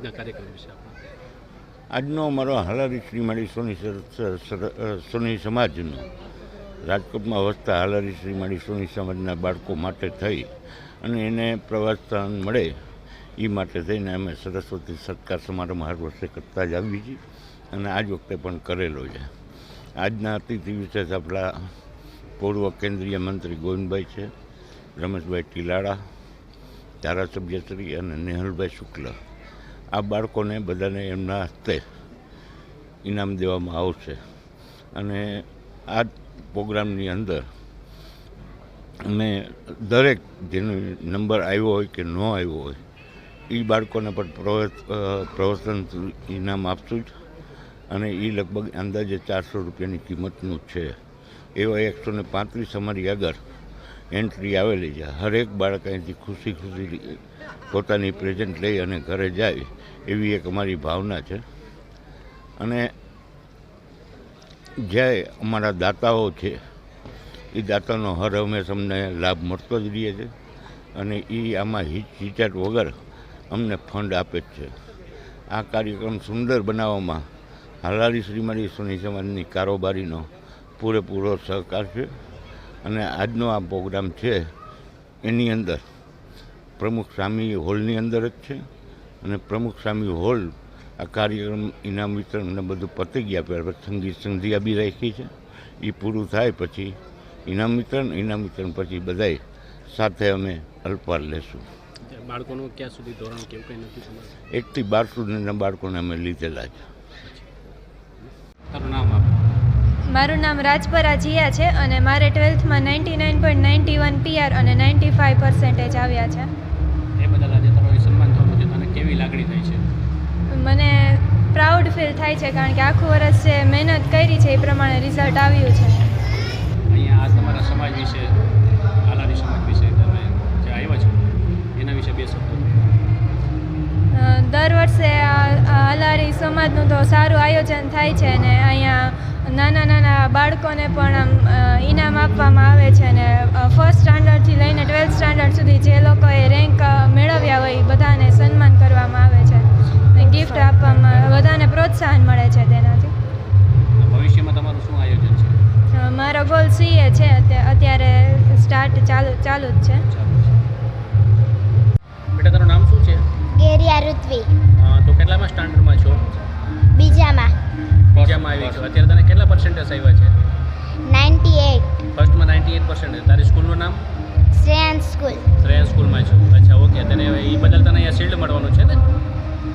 આજના કાર્યક્રમ વિશે આજનો અમારો હાલારી શ્રીમાળી સોની સોની સમાજનો. રાજકોટમાં વસતા હાલારી શ્રીમાળી સોની સમાજના બાળકો માટે થઈ અને એને પ્રવાસ સ્થાન મળે એ માટે થઈને અમે સરસ્વતી સત્કાર સમારંભ હર વર્ષે કરતા જ આવી છીએ અને આજ વખતે પણ કરેલો છે. આજના અતિથિ વિશેષ આપણા પૂર્વ કેન્દ્રીય મંત્રી ગોવિંદભાઈ છે, રમેશભાઈ ટીલાળા ધારાસભ્યશ્રી અને નેહલભાઈ શુક્લ. આ બાળકોને બધાને એમના હસ્તે ઇનામ દેવામાં આવશે. અને આ પ્રોગ્રામની અંદર અમે દરેક જેનો નંબર આવ્યો હોય કે ન આવ્યો હોય, એ બાળકોને પણ પ્રવસન ઇનામ આપશું જ. અને એ લગભગ અંદાજે ચારસો રૂપિયાની કિંમતનું છે. એવા એકસો ને પાંત્રીસ અમારી આગળ એન્ટ્રી આવેલી છે. હરેક બાળક અહીંથી ખુશી ખુશી પોતાની પ્રેઝન્ટ લઈ અને ઘરે જાય એવી એક અમારી ભાવના છે. અને જે અમારા દાતાઓ છે, એ દાતાનો હર હંમેશ અમને લાભ મળતો જ રહે છે અને એ આમાં હિચહિચાટ વગર અમને ફંડ આપે જ છે. આ કાર્યક્રમ સુંદર બનાવવામાં હાલારી શ્રીમાળી સોની સમાજની કારોબારીનો પૂરેપૂરો સહકાર છે. અને આજનો આ પ્રોગ્રામ છે એની અંદર પ્રમુખ સ્વામી હોલની અંદર જ છે અને પ્રમુખ સ્વામી હોલ આ કાર્યક્રમ ઇનામ વિતરણને બધું પતી ગયા પહેલાં સંગીત સંધ્યા બી રાખી છે. એ પૂરું થાય પછી ઇનામ વિતરણ ઇનામ વિતરણ પછી બધાય સાથે અમે અલ્પાર લેશું. બાળકોનું ક્યાં સુધી ધોરણ કેવું કંઈ નથી એકથી બાર સુધીના બાળકોને અમે લીધેલા છે. મારું નામ રાજપરા જીયા છે અને મારે ટ્વેલ્થમાં ninety nine point ninety one PR અને નાઇન્ટી ફાઇવ પર્સન્ટેજ આવ્યા છે. એ બદલ આજે તમારું સન્માન થવાનું છે તને કેવી લાગણી થઈ છે? મને પ્રાઉડ ફીલ થાય છે કારણ કે આખું વર્ષ જે મહેનત કરી છે એ પ્રમાણે રિઝલ્ટ આવ્યું છે. અહીંયા આ તમારા સમાજ વિશે આલારી સમાજ વિશે તમે જે આવ્યા છો એના વિશે બે શબ્દો દર વર્ષે આ આ સમાજનું તો સારું આયોજન થાય છે અને અહીંયા નાના નાના બાળકોને પણ આમ ઇનામ આપવામાં આવે છે અને ફર્સ્ટ સ્ટાન્ડર્ડથી લઈને ટ્વેલ્થ સ્ટાન્ડર્ડ સુધી જે લોકોએ રેન્ક મેળવ્યા હોય એ બધાને સન્માન કરવામાં આવે છે. અને ગિફ્ટ આપવામાં બધાને પ્રોત્સાહન મળે છે તેનાથી. ભવિષ્યમાં તમારું શું આયોજન છે? મારો ગોલ સીએ છે અત્યા- અત્યારે સ્ટાર્ટ ચાલુ ચાલુ જ છે. બેટા તારું નામ શું છે? ગેરિયા ઋત્વી. તો કેટલામાં સ્ટાન્ડર્ડમાં છો? બીજામાં. બીજામાં આવી છો અત્યારે તને પર્સન્ટેજ આવ્યા છે? નાઇન્ટી એટ ફર્સ્ટમાં નાઇન્ટી એટ પર્સન્ટેજ તારી સ્કૂલનું નામ? શ્રેયાંશ સ્કૂલ શ્રેયા સ્કૂલમાં છું. અચ્છા ઓકે તને એ બદલ તને અહીંયા શિલ્ડ મળવાનું છે ને?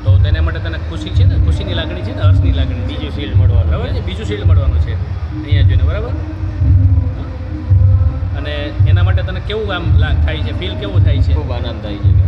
તો તેના માટે તને ખુશી છે ને? ખુશીની લાગણી છે ને? હર્ષની લાગણી બીજું શિલ્ડ મળવાનું બરાબર છે. બીજું શિલ્ડ મળવાનું છે. અહીંયા જોઈને બરાબર? હં? અને એના માટે તને કેવું આમ થાય છે? ફીલ કેવું થાય છે? ખૂબ આનંદ થાય છે.